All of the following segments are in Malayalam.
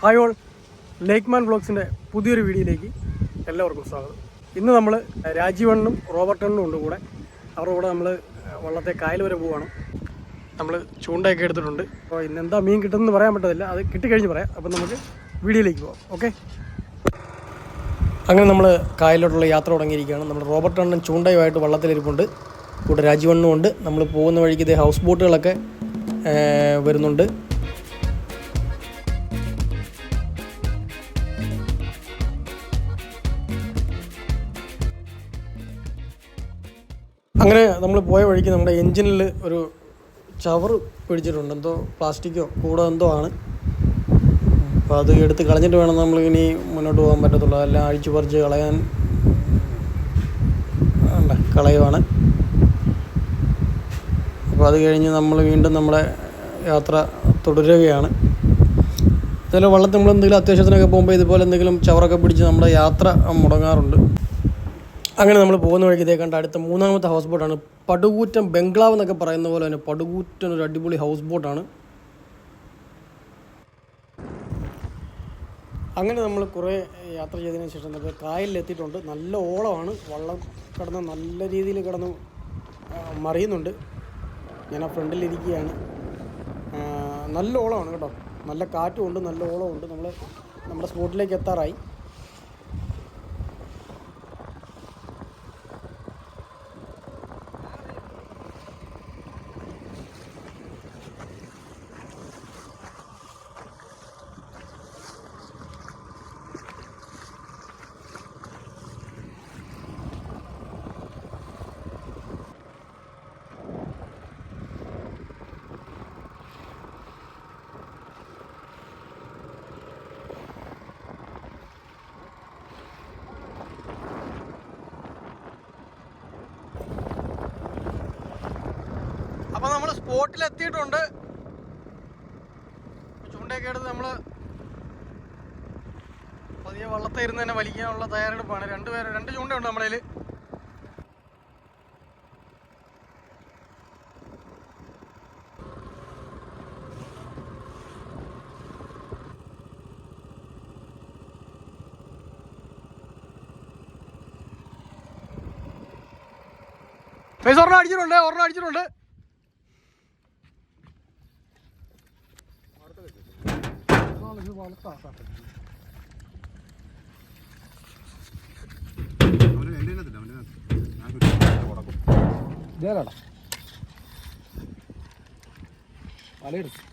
ഹായ് ഓൾ ലേക്ക്മാൻ വ്ളോഗ്സിന്റെ പുതിയൊരു വീഡിയോയിലേക്ക് എല്ലാവർക്കും സ്വാഗതം. ഇന്ന് നമ്മൾ രാജീവണ്ണും റോബർട്ടണ്ണും ഉണ്ട് കൂടെ. അവരുടെ കൂടെ നമ്മൾ വള്ളത്തെ കായൽ വരെ പോവുകയാണ് നമ്മൾ ചൂണ്ടയൊക്കെ എടുത്തിട്ടുണ്ട്. അപ്പോൾ ഇന്ന് എന്താ മീൻ കിട്ടുമെന്ന് പറയാൻ പറ്റത്തില്ല. അത് കിട്ടിക്കഴിഞ്ഞ് പറയാം. അപ്പം നമുക്ക് വീഡിയോയിലേക്ക് പോവാം. ഓക്കെ അങ്ങനെ നമ്മൾ കായലിലോട്ടുള്ള യാത്ര തുടങ്ങിയിരിക്കുകയാണ്. നമ്മൾ റോബർട്ട് അണ്ണൻ ചൂണ്ടയുമായിട്ട് വള്ളത്തിലിരിപ്പുണ്ട്. കൂടെ രാജീവണ്ണും ഉണ്ട്. നമ്മൾ പോകുന്ന വഴിക്ക് ഇതേ ഹൗസ് ബോട്ടുകളൊക്കെ വരുന്നുണ്ട്. അങ്ങനെ നമ്മൾ പോയ വഴിക്ക് നമ്മുടെ എൻജിനിൽ ഒരു ചവർ പിടിച്ചിട്ടുണ്ട്. എന്തോ പ്ലാസ്റ്റിക്കോ കൂടോ എന്തോ ആണ്. അപ്പോൾ അത് എടുത്ത് കളഞ്ഞിട്ട് വേണം നമ്മൾ ഇനി മുന്നോട്ട് പോകാൻ പറ്റത്തുള്ളൂ. അതെല്ലാം അഴിച്ചു പറിച്ച് കളയാൻ വേണ്ട കളയുവാണ്. അപ്പോൾ അത് കഴിഞ്ഞ് നമ്മൾ വീണ്ടും നമ്മുടെ യാത്ര തുടരുകയാണ്. ഇതുപോലെ വള്ളത്തിൽ നമ്മൾ എന്തെങ്കിലും അത്യാവശ്യത്തിനൊക്കെ പോകുമ്പോൾ ഇതുപോലെ എന്തെങ്കിലും ചവറൊക്കെ പിടിച്ച് നമ്മുടെ യാത്ര മുടങ്ങാറുണ്ട്. അങ്ങനെ നമ്മൾ പോകുന്ന വഴിക്ക് ഇതേ കണ്ട അടുത്ത മൂന്നാമത്തെ ഹൗസ് ബോട്ടാണ് പടുകൂറ്റൻ ബംഗ്ലാവ് എന്നൊക്കെ പറയുന്ന പോലെ തന്നെ പടുകൂറ്റൻ ഒരു അടിപൊളി ഹൗസ് ബോട്ടാണ് അങ്ങനെ നമ്മൾ കുറേ യാത്ര ചെയ്തതിന് ശേഷം നമുക്ക് കായലിലെത്തിയിട്ടുണ്ട് നല്ല ഓളമാണ്. വള്ളം കിടന്ന് നല്ല രീതിയിൽ കിടന്ന് മറിയുന്നുണ്ട്. ഞാൻ ആ ഫ്രണ്ടിലിരിക്കുകയാണ് നല്ല ഓളമാണ് കേട്ടോ. നല്ല കാറ്റുമുണ്ട് നല്ല ഓളമുണ്ട് നമ്മൾ നമ്മുടെ സ്പോട്ടിലേക്ക് എത്താറായി. എത്തിയിട്ടുണ്ട് ചൂണ്ടയൊക്കെ എടുത്ത് നമ്മൾ പതിയെ വള്ളത്തെ ഇരുന്ന് തന്നെ വലിക്കാനുള്ള തയ്യാറെടുപ്പാണ്. രണ്ടുപേര് രണ്ട് ചൂണ്ടയുണ്ട് നമ്മുടെ പൈസ ഒരെണ്ണം അടിച്ചിട്ടുണ്ട് ഒരെണ്ണം അടിച്ചിട്ടുണ്ട്. ഇതേടാ പിടിക്കും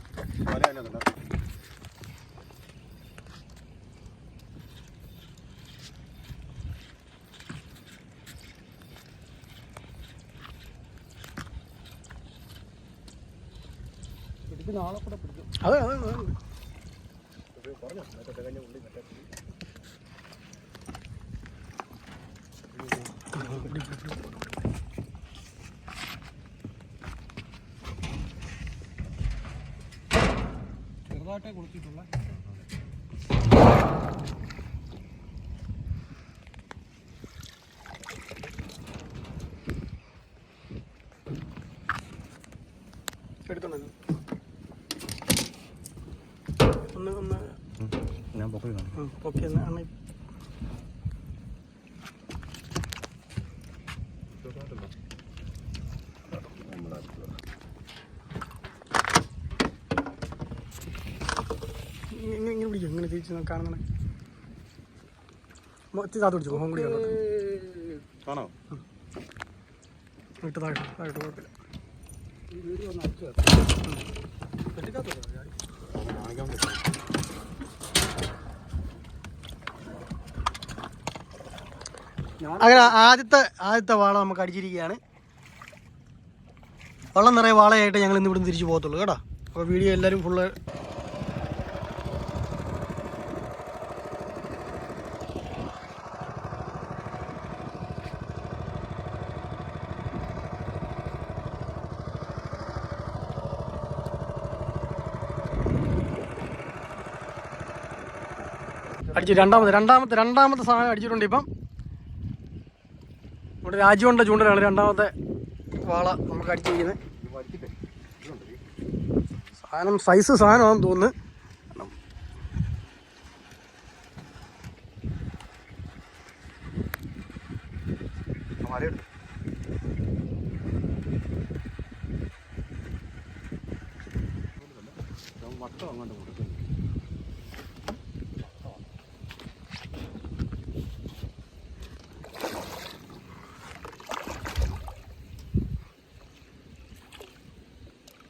അതെ അതെ. അതെ ചെറുതായിട്ടേ കൊടുത്തിട്ടുള്ള. പൊക്കി കാണും ഓക്കെ എന്നാണ് ഇങ്ങനെ പിടിക്കും ഇങ്ങനെ തിരിച്ച് കാണുന്ന മൊത്തം താത്ത് പിടിച്ചു മോഹം കൂടി ആണോ വിട്ട് താഴെ താഴോട്ട് കുഴപ്പമില്ല കാണിക്കാൻ പറ്റും അങ്ങനെ ആദ്യത്തെ ആദ്യത്തെ വാള നമുക്ക് അടിച്ചിരിക്കുകയാണ്. വള്ളം നിറയെ വാളയായിട്ട് ഞങ്ങൾ ഇന്ന് ഇവിടുന്ന് തിരിച്ചു പോകത്തുള്ളൂ കേട്ടോ? അപ്പോൾ വീഡിയോ എല്ലാവരും ഫുള്ള് അടിച്ച് രണ്ടാമത് രണ്ടാമത്തെ രണ്ടാമത്തെ സാധനം അടിച്ചിട്ടുണ്ട് ഇപ്പം. നമ്മുടെ രാജുവിന്റെ ചൂണ്ടലാണ് രണ്ടാമത്തെ വാള നമുക്ക് അടിച്ചിരിക്കുന്നത് സാധനം സൈസ് സാധനമാണെന്ന് തോന്നുന്നു. വട്ടം അങ്ങോട്ട് കൊടുക്കുന്നു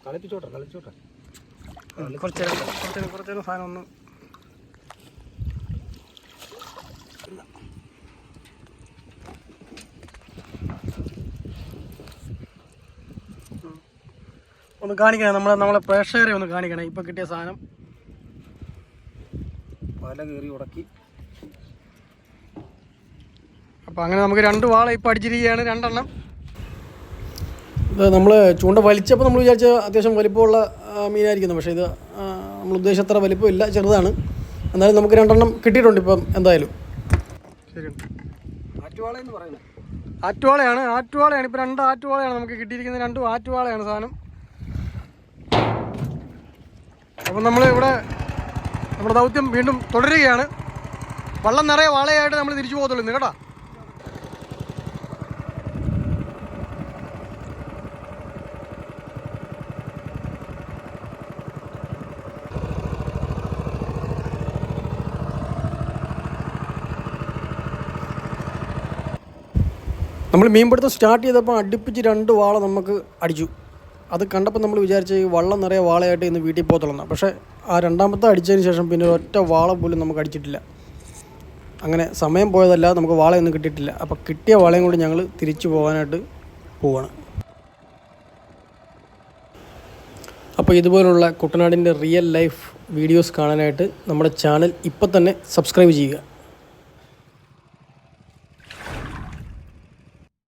കളിപ്പിച്ചോട്ടെ കളിച്ചോട്ടെ കുറച്ച് കുറച്ച് കുറച്ച് സാധനം ഒന്ന്. ഒന്ന് കാണിക്കണേ നമ്മളെ നമ്മളെ പ്രേക്ഷകരെ ഒന്ന് കാണിക്കണേ ഇപ്പൊ കിട്ടിയ സാധനം. പല കയറി ഉടക്കി. അപ്പം അങ്ങനെ നമുക്ക് രണ്ട് വാള ഇപ്പം അടിച്ചിരിക്കുകയാണ് രണ്ടെണ്ണം. നമ്മൾ ചൂണ്ട വലിച്ചപ്പോൾ നമ്മൾ വിചാരിച്ച അത്യാവശ്യം വലിപ്പമുള്ള മീനായിരിക്കുന്നു. പക്ഷേ ഇത് നമ്മൾ ഉദ്ദേശിച്ചത്ര വലിപ്പമില്ല ചെറുതാണ്. എന്നാലും നമുക്ക് രണ്ടെണ്ണം കിട്ടിയിട്ടുണ്ട് ഇപ്പം എന്തായാലും. ആറ്റുവാളയാണ് ആറ്റുവാളയാണ്. ഇപ്പം രണ്ട് ആറ്റുവാളയാണ് നമുക്ക് കിട്ടിയിരിക്കുന്നത്. രണ്ടും ആറ്റുവാളയാണ് സാധനം. അപ്പം നമ്മൾ ഇവിടെ നമ്മുടെ ദൗത്യം വീണ്ടും തുടരുകയാണ്. വള്ളം നിറയെ വാളയായിട്ട് നമ്മൾ തിരിച്ചു പോകത്തുള്ളൂ കേട്ടോ? നമ്മൾ മീൻപിടുത്തം സ്റ്റാർട്ട് ചെയ്തപ്പോൾ അടുപ്പിച്ച് രണ്ട് വാള നമുക്ക് അടിച്ചു. അത് കണ്ടപ്പോൾ നമ്മൾ വിചാരിച്ച ഈ വള്ളം നിറയെ വാളയായിട്ട് ഇന്ന് വീട്ടിൽ പോകത്തുള്ളൂ പക്ഷേ ആ രണ്ടാമത്തെ അടിച്ചതിന് ശേഷം പിന്നെ ഒറ്റ വാള പോലും നമുക്ക് അടിച്ചിട്ടില്ല. അങ്ങനെ സമയം പോയതല്ല നമുക്ക് വാളയൊന്നും കിട്ടിയിട്ടില്ല. അപ്പോൾ കിട്ടിയ വാളയും കൂടി ഞങ്ങൾ തിരിച്ചു പോകാനായിട്ട് പോവാണ്. അപ്പോൾ ഇതുപോലുള്ള കുട്ടനാടിന്റെ റിയൽ ലൈഫ് വീഡിയോസ് കാണാനായിട്ട് നമ്മുടെ ചാനൽ ഇപ്പം തന്നെ സബ്സ്ക്രൈബ് ചെയ്യുക.